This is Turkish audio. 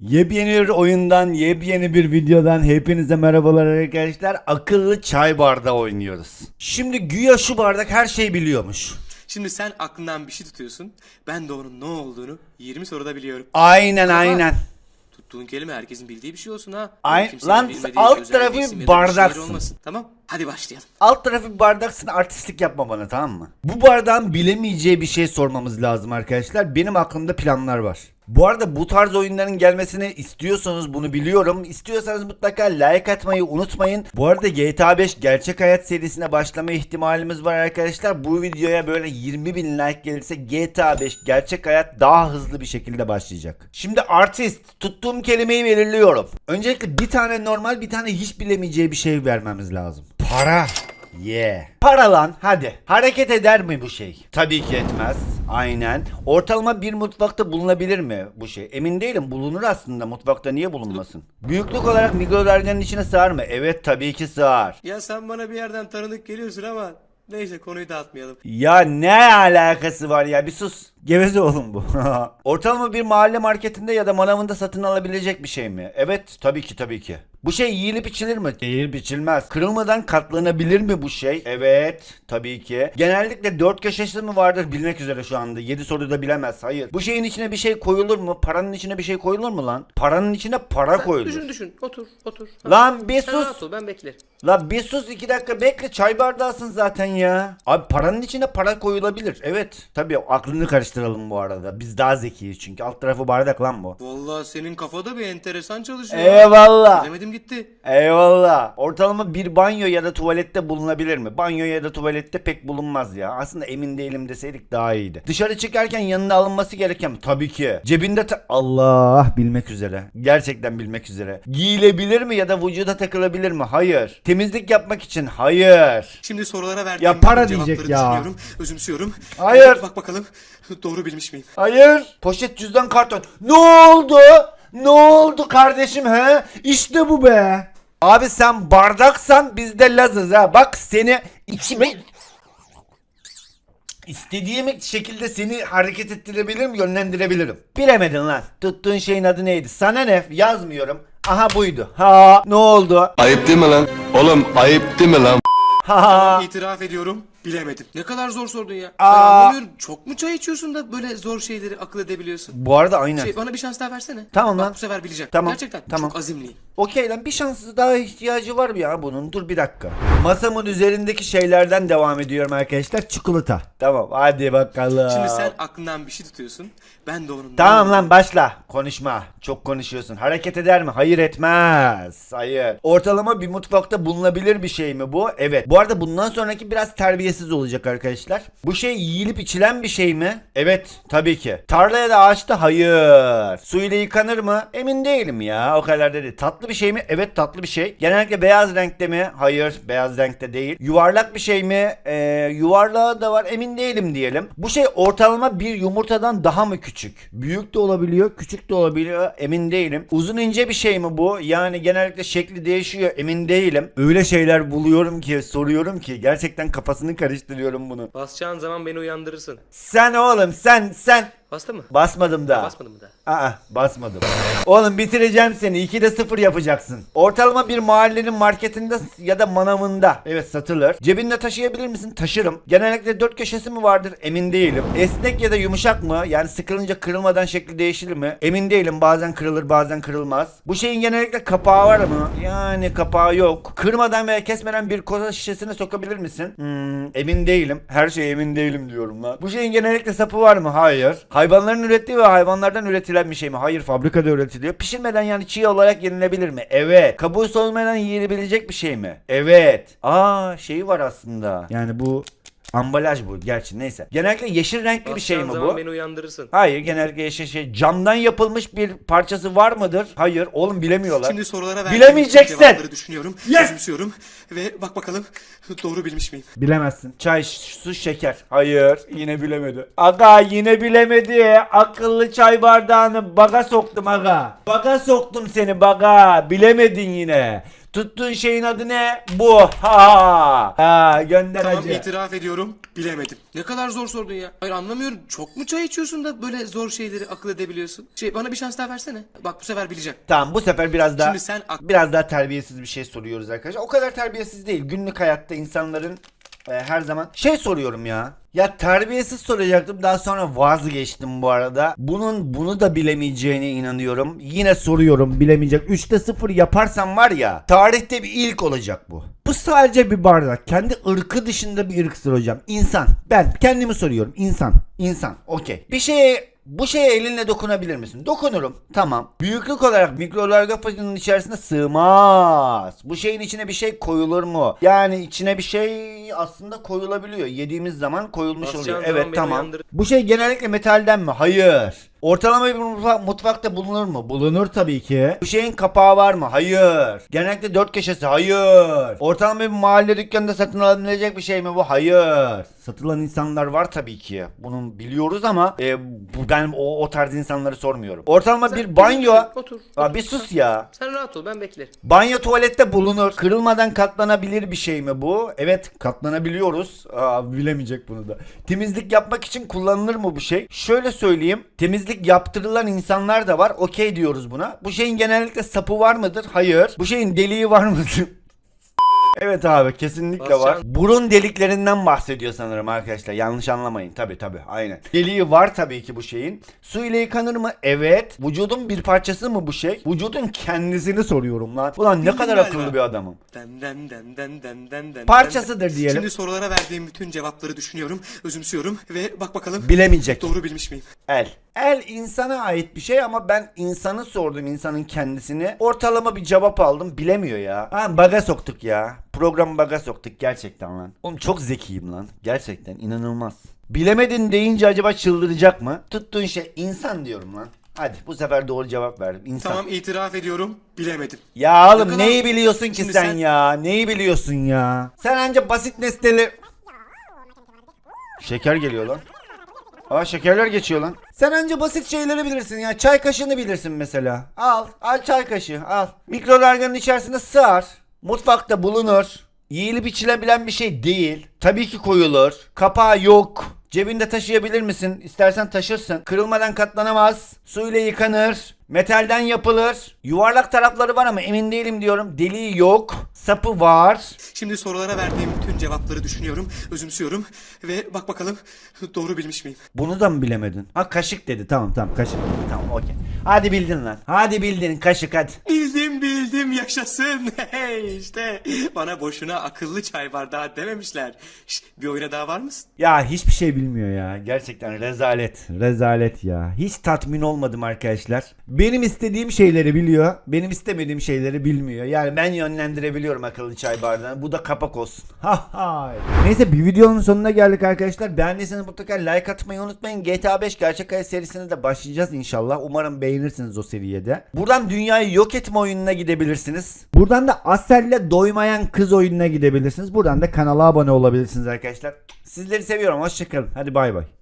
Yepyeni bir oyundan, yepyeni bir videodan hepinize merhabalar arkadaşlar. Akıllı çay bardağı oynuyoruz. Şimdi güya şu bardak her şeyi biliyormuş. Şimdi sen aklından bir şey tutuyorsun. Ben de onun ne olduğunu 20 soruda biliyorum. Aynen aynen. Tuttuğun kelime herkesin bildiği bir şey olsun ha. Ay- Kimsenin lan bilmediği alt özel tarafı bir isim ya da bir bardaksın. olmasın. Tamam hadi başlayalım. Alt tarafı bir bardaksın artistlik yapma bana tamam mı? Bu bardağın bilemeyeceği bir şey sormamız lazım arkadaşlar. Benim aklımda planlar var. Bu arada bu tarz oyunların gelmesini istiyorsanız bunu biliyorum. İstiyorsanız mutlaka like atmayı unutmayın. Bu arada GTA 5 gerçek hayat serisine başlama ihtimalimiz var arkadaşlar. Bu videoya böyle 20 bin like gelirse GTA 5 gerçek hayat daha hızlı bir şekilde başlayacak. Şimdi artist tuttuğum kelimeyi belirliyorum. Öncelikle bir tane normal bir tane hiç bilemeyeceği bir şey vermemiz lazım. Para. Yeah. Para lan hadi. Hareket eder mi bu şey? Tabii ki etmez. Aynen. Ortalama bir mutfakta bulunabilir mi bu şey? Emin değilim. Bulunur aslında. Mutfakta niye bulunmasın? Büyüklük olarak mikrodalganın içine sığar mı? Evet tabii ki sığar. Ya sen bana bir yerden tanıdık geliyorsun ama neyse konuyu dağıtmayalım. Ya ne alakası var ya bir sus. Geveze oğlum bu. Ortalama bir mahalle marketinde ya da manavında satın alabilecek bir şey mi? Evet tabii ki tabii ki. Bu şey yiyilip içilir mi? Yiyilip içilmez. Kırılmadan katlanabilir mi bu şey? Evet tabii ki. Genellikle dört köşesi mi vardır bilmek üzere şu anda. 7 soruda bilemez. Hayır. Bu şeyin içine bir şey koyulur mu? Paranın içine bir şey koyulur mu lan? Paranın içine para koyulur. Düşün düşün otur otur. Lan bir Sen sus. rahat ol ben beklerim. La bir sus iki dakika bekle çay bardağısın zaten ya. Abi paranın içine para koyulabilir. Evet. Tabii aklını karıştıralım bu arada. Biz daha zekiyiz çünkü. Alt tarafı bardak lan bu. Vallahi senin kafada bir enteresan çalışıyor. Eyvallah. Demedim gitti. Eyvallah. Ortalama bir banyo ya da tuvalette bulunabilir mi? Banyo ya da tuvalette pek bulunmaz ya. Aslında emin değilim deseydik daha iyiydi. Dışarı çıkarken yanına alınması gereken? Tabii ki. Cebinde ta- Allah bilmek üzere. Gerçekten bilmek üzere. Giyilebilir mi ya da vücuda takılabilir mi? Hayır. Temizlik yapmak için? Hayır. Şimdi sorulara verdiğim Ya para cevapları diyecek ya. düşünüyorum, özümsüyorum. Hayır. Bak bakalım doğru bilmiş miyim? Hayır. Poşet cüzdan karton. Ne oldu? Ne oldu kardeşim he? İşte bu be. Abi sen bardaksan biz de lazız ha. Bak seni içime... İstediğim şekilde seni hareket ettirebilirim, yönlendirebilirim. Bilemedin lan. Tuttuğun şeyin adı neydi? Sana ne? Yazmıyorum. Aha buydu. Ha ne oldu? Ayıp değil mi lan? Oğlum ayıp değil mi lan? Ha ha. İtiraf ediyorum bilemedim. Ne kadar zor sordun ya. Aa. Ben anlamıyorum. Çok mu çay içiyorsun da böyle zor şeyleri akıl edebiliyorsun? Bu arada aynen. Şey, bana bir şans daha versene. Tamam Bak, lan. bu sefer bileceğim. Tamam, Gerçekten tamam. çok azimliyim. Okey lan bir şans daha ihtiyacı var mı ya bunun? Dur bir dakika. Masamın üzerindeki şeylerden devam ediyorum arkadaşlar. Çikolata. Tamam hadi bakalım. Şimdi sen aklından bir şey tutuyorsun. Ben de onun... Tamam lan başla. Konuşma. Çok konuşuyorsun. Hareket eder mi? Hayır etmez. Hayır. Ortalama bir mutfakta bulunabilir bir şey mi bu? Evet. Bu arada bundan sonraki biraz terbiyesiz olacak arkadaşlar. Bu şey yiyilip içilen bir şey mi? Evet. Tabii ki. Tarlaya da ağaçta? Hayır. Su ile yıkanır mı? Emin değilim ya. O kadar dedi. Tatlı bir şey mi? Evet tatlı bir şey. Genellikle beyaz renkte mi? Hayır. Beyaz renkte değil. Yuvarlak bir şey mi? Ee, yuvarlağı da var. Emin değilim diyelim. Bu şey ortalama bir yumurtadan daha mı küçük? Büyük de olabiliyor, küçük de olabiliyor. Emin değilim. Uzun ince bir şey mi bu? Yani genellikle şekli değişiyor. Emin değilim. Öyle şeyler buluyorum ki, soruyorum ki gerçekten kafasını karıştırıyorum bunu. Basacağın zaman beni uyandırırsın. Sen oğlum sen sen Bastı mı? basmadım da. Basmadım mı da? Aa basmadım. Oğlum bitireceğim seni. 2'de 0 yapacaksın. Ortalama bir mahallenin marketinde ya da manavında. Evet satılır. Cebinde taşıyabilir misin? Taşırım. Genellikle dört köşesi mi vardır? Emin değilim. Esnek ya da yumuşak mı? Yani sıkılınca kırılmadan şekli değişir mi? Emin değilim. Bazen kırılır bazen kırılmaz. Bu şeyin genellikle kapağı var mı? Yani kapağı yok. Kırmadan veya kesmeden bir koza şişesine sokabilir misin? Hmm, emin değilim. Her şeye emin değilim diyorum lan. Bu şeyin genellikle sapı var mı? Hayır. Hayvanların ürettiği ve hayvanlardan üretilen bir şey mi? Hayır fabrikada üretiliyor. Pişirmeden yani çiğ olarak yenilebilir mi? Evet. Kabuğu solmadan yiyebilecek bir şey mi? Evet. Aa şeyi var aslında. Yani bu ambalaj bu gerçi neyse. Genellikle yeşil renkli bir şey mi zaman bu? beni uyandırırsın. Hayır genellikle yeşil şey. Camdan yapılmış bir parçası var mıdır? Hayır. Oğlum bilemiyorlar. Şimdi sorulara verdiğim Bilemeyeceksin. cevapları düşünüyorum, Yes! özümsüyorum ve bak bakalım doğru bilmiş miyim? Bilemezsin. Çay, ş- su, şeker. Hayır. Yine bilemedi. Aga yine bilemedi. Akıllı çay bardağını baga soktum aga. Baga soktum seni baga. Bilemedin yine. Tuttuğun şeyin adı ne? Bu. Ha. Ha gönder Tamam hacı. itiraf ediyorum bilemedim. Ne kadar zor sordun ya. Hayır anlamıyorum. Çok mu çay içiyorsun da böyle zor şeyleri akıl edebiliyorsun? Şey bana bir şans daha versene. Bak bu sefer bileceğim. Tamam bu sefer biraz daha Şimdi sen ak- biraz daha terbiyesiz bir şey soruyoruz arkadaşlar. O kadar terbiyesiz değil. Günlük hayatta insanların e, her zaman şey soruyorum ya. Ya terbiyesiz soracaktım daha sonra vazgeçtim bu arada. Bunun bunu da bilemeyeceğine inanıyorum. Yine soruyorum bilemeyecek. 3'te 0 yaparsam var ya tarihte bir ilk olacak bu. Bu sadece bir bardak. Kendi ırkı dışında bir ırktır hocam. İnsan. Ben kendimi soruyorum. İnsan. İnsan. Okey. Bir şeye bu şeye elinle dokunabilir misin? Dokunurum. Tamam. Büyüklük olarak mikrodalga içerisine sığmaz. Bu şeyin içine bir şey koyulur mu? Yani içine bir şey aslında koyulabiliyor. Yediğimiz zaman koyulmuş Basacağın oluyor. zaman Evet beni tamam. uyandırır. Bu şey genellikle metalden mi? Hayır. Ortalama bir mutfa- mutfakta bulunur mu? Bulunur tabii ki. Bu şeyin kapağı var mı? Hayır. Genellikle dört köşesi? Hayır. Ortalama bir mahalle dükkanında satın alabilecek bir şey mi bu? Hayır. Satılan insanlar var tabii ki. Bunu biliyoruz ama e, bu, ben o, o tarz insanları sormuyorum. Ortalama bir banyo... Otur. Aa, bir sus ya. Sen rahat ol ben beklerim. Banyo tuvalette bulunur. Kırılmadan katlanabilir bir şey mi bu? Evet katlanabiliyoruz. Aa, bilemeyecek bunu da. Temizlik yapmak için kullanılır mı bu şey? Şöyle söyleyeyim. Temizlik yaptırılan insanlar da var. Okey diyoruz buna. Bu şeyin genellikle sapı var mıdır? Hayır. Bu şeyin deliği var mıdır? Evet abi kesinlikle var. Burun deliklerinden bahsediyor sanırım arkadaşlar. Yanlış anlamayın. Tabi tabi aynen. Deliği var tabii ki bu şeyin. Su ile yıkanır mı? Evet. Vücudun bir parçası mı bu şey? Vücudun kendisini soruyorum lan. Ulan ne Bildin kadar galiba. akıllı bir adamım. Den den den den den den den. Parçasıdır diyelim. Şimdi sorulara verdiğim bütün cevapları düşünüyorum, özümsüyorum ve bak bakalım Bilemeyecek. doğru bilmiş miyim? El. El insana ait bir şey ama ben insanı sordum insanın kendisini. Ortalama bir cevap aldım bilemiyor ya. Ha baga soktuk ya. Programı baga soktuk gerçekten lan. Oğlum çok zekiyim lan. Gerçekten inanılmaz. Bilemedin deyince acaba çıldıracak mı? Tuttuğun şey insan diyorum lan. Hadi bu sefer doğru cevap verdim. İnsan. Tamam itiraf ediyorum bilemedim. Ya oğlum kadar- neyi biliyorsun ki sen, sen- ya? Neyi biliyorsun ya? Sen anca basit nesneli... Şeker geliyor lan. Aa şekerler geçiyor lan. Sen anca basit şeyleri bilirsin ya. Çay kaşığını bilirsin mesela. Al. Al çay kaşığı al. Mikrodalganın içerisinde sığar. Mutfakta bulunur. Yiyilip içilebilen bir şey değil. Tabii ki koyulur. Kapağı yok. Cebinde taşıyabilir misin? İstersen taşırsın. Kırılmadan katlanamaz. Su ile yıkanır. Metalden yapılır. Yuvarlak tarafları var ama emin değilim diyorum. Deliği yok. Sapı var. Şimdi sorulara verdiğim bütün cevapları düşünüyorum, özümsüyorum ve bak bakalım doğru bilmiş miyim? Bunu da mı bilemedin? Ha kaşık dedi. Tamam tamam kaşık. Tamam okey. Hadi bildin lan. Hadi bildin kaşık hadi. Bildim bildim yaşasın. Hey işte bana boşuna akıllı çay bardağı dememişler. Şş, bir oyuna daha var mısın? Ya hiçbir şey bilmiyor ya. Gerçekten rezalet. Rezalet ya. Hiç tatmin olmadım arkadaşlar. Benim istediğim şeyleri biliyor. Benim istemediğim şeyleri bilmiyor. Yani ben yönlendirebiliyorum akıllı çay bardağını. Bu da kapak olsun. Ha ha. Neyse bir videonun sonuna geldik arkadaşlar. Beğendiyseniz mutlaka like atmayı unutmayın. GTA 5 gerçek hayat serisine de başlayacağız inşallah. Umarım beğenirsiniz o seriye de. Buradan dünyayı yok etme oyununa gidebilirsiniz. Buradan da Asel'le doymayan kız oyununa gidebilirsiniz. Buradan da kanala abone olabilirsiniz arkadaşlar. Sizleri seviyorum. Hoşçakalın. Hadi bay bay.